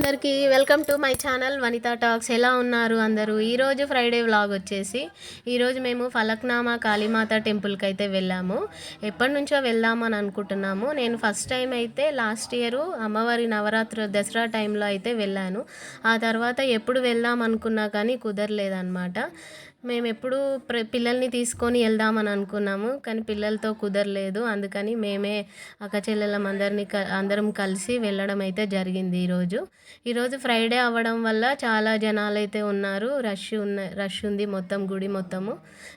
అందరికీ welcome to my channel Vanitha talks. ఎలా ఉన్నారు అందరూ? ఈరోజు ఫ్రైడే వ్లాగ్ వచ్చేసి ఈరోజు మేము ఫలక్నామా కాళీమాత టెంపుల్కి అయితే వెళ్ళాము. ఎప్పటి నుంచో వెళ్దామని అనుకుంటున్నాము. నేను ఫస్ట్ టైం అయితే లాస్ట్ ఇయర్ అమ్మవారి నవరాత్రి దసరా టైంలో అయితే వెళ్ళాను. ఆ తర్వాత ఎప్పుడు వెళ్దాం అనుకున్నా కానీ కుదరలేదన్నమాట. మేము ఎప్పుడు ప్ర పిల్లల్ని తీసుకొని వెళ్దామని అనుకున్నాము కానీ పిల్లలతో కుదరలేదు. అందుకని మేమే అక్క చెల్లెలం అందరినీ క అందరం కలిసి వెళ్ళడం అయితే జరిగింది ఈరోజు. ఈరోజు ఫ్రైడే అవ్వడం వల్ల చాలా జనాలు అయితే ఉన్నారు. రష్ ఉన్న రష్ ఉంది మొత్తం గుడి మొత్తము.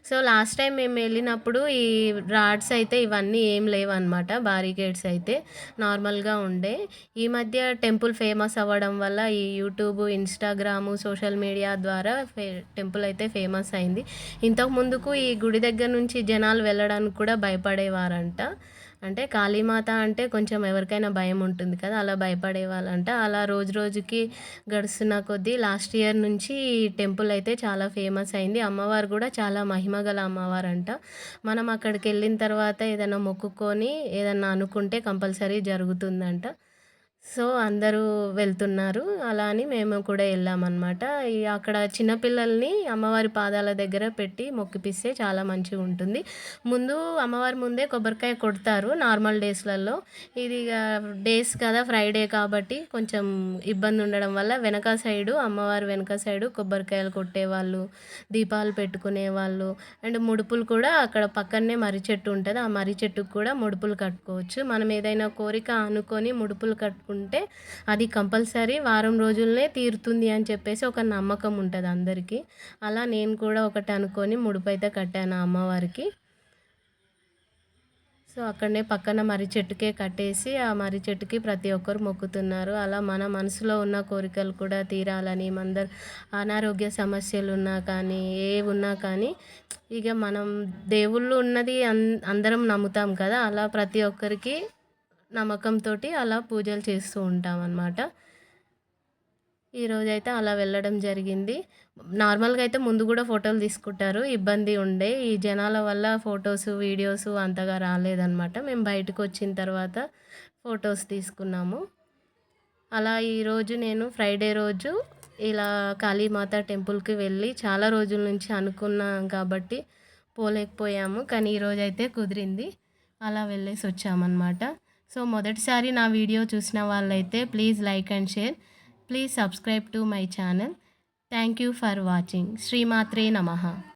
సో లాస్ట్ టైం మేము వెళ్ళినప్పుడు ఈ రాడ్స్ అయితే ఇవన్నీ ఏం లేవు బారికేడ్స్ అయితే నార్మల్గా ఉండే. ఈ మధ్య టెంపుల్ ఫేమస్ అవ్వడం వల్ల ఈ యూట్యూబ్ ఇన్స్టాగ్రాము సోషల్ మీడియా ద్వారా ఫే టెంపుల్ అయితే ఫేమస్ అయింది. ఇంతకు ముందుకు ఈ గుడి దగ్గర నుంచి జనాలు వెళ్ళడానికి కూడా భయపడేవారంట. అంటే కాళీమాత అంటే కొంచెం ఎవరికైనా భయం ఉంటుంది కదా అలా భయపడే వాళ్ళంట అలా రోజు రోజుకి గడుస్తున్న కొద్దీ లాస్ట్ ఇయర్ నుంచి ఈ టెంపుల్ అయితే చాలా ఫేమస్ అయింది. అమ్మవారు కూడా చాలా మహిమ గల అమ్మవారు అంట మనం అక్కడికి వెళ్ళిన తర్వాత ఏదైనా మొక్కుకొని ఏదన్నా అనుకుంటే కంపల్సరీ జరుగుతుందంట. సో అందరూ వెళ్తున్నారు. అలా అని మేము కూడా వెళ్ళామన్నమాట. అక్కడ చిన్నపిల్లల్ని అమ్మవారి పాదాల దగ్గర పెట్టి మొక్కిపిస్తే చాలా మంచిగా ఉంటుంది. ముందు అమ్మవారి ముందే కొబ్బరికాయ కొడతారు నార్మల్ డేస్లలో. ఇది డేస్ కదా ఫ్రైడే కాబట్టి కొంచెం ఇబ్బంది ఉండడం వల్ల వెనక సైడు అమ్మవారి వెనక సైడు కొబ్బరికాయలు కొట్టేవాళ్ళు దీపాలు పెట్టుకునే వాళ్ళు అండ్ ముడుపులు కూడా అక్కడ పక్కనే మర్రి చెట్టు ఉంటుంది. ఆ మర్రి చెట్టుకు కూడా ముడుపులు కట్టుకోవచ్చు. మనం ఏదైనా కోరిక అనుకొని ముడుపులు కట్టుకుంటే అది కంపల్సరీ వారం రోజులనే తీరుతుంది అని చెప్పేసి ఒక నమ్మకం ఉంటుంది అందరికీ. అలా నేను కూడా ఒకటి అనుకొని ముడిపైతే అయితే కట్టాను అమ్మవారికి. సో అక్కడనే పక్కన మర్రి చెట్టుకే కట్టేసి ఆ మర్రి చెట్టుకి ప్రతి ఒక్కరు మొక్కుతున్నారు. అలా మన మనసులో ఉన్న కోరికలు కూడా తీరాలని మందరు అనారోగ్య సమస్యలు ఉన్నా కానీ ఏ ఉన్నా కానీ ఇక మనం దేవుళ్ళు ఉన్నది అందరం నమ్ముతాం కదా. అలా ప్రతి ఒక్కరికి నమ్మకంతో అలా పూజలు చేస్తూ ఉంటామన్నమాట. ఈరోజైతే అలా వెళ్ళడం జరిగింది. నార్మల్గా అయితే ముందు కూడా ఫోటోలు తీసుకుంటారు. ఇబ్బంది ఉండే ఈ జనాల వల్ల ఫొటోస్ వీడియోస్ అంతగా రాలేదన్నమాట. మేము బయటకు వచ్చిన తర్వాత ఫొటోస్ తీసుకున్నాము. అలా ఈరోజు నేను ఫ్రైడే రోజు ఇలా కాళీమాత టెంపుల్కి వెళ్ళి చాలా రోజుల నుంచి అనుకున్నాం కాబట్టి పోలేకపోయాము. కానీ ఈరోజు అయితే కుదిరింది. అలా వెళ్ళేసి వచ్చామన్నమాట. సో మొదటిసారి నా వీడియో చూసిన వాళ్ళైతే please like and share. Please subscribe to my channel. Thank you for watching. శ్రీమాత్రే నమ.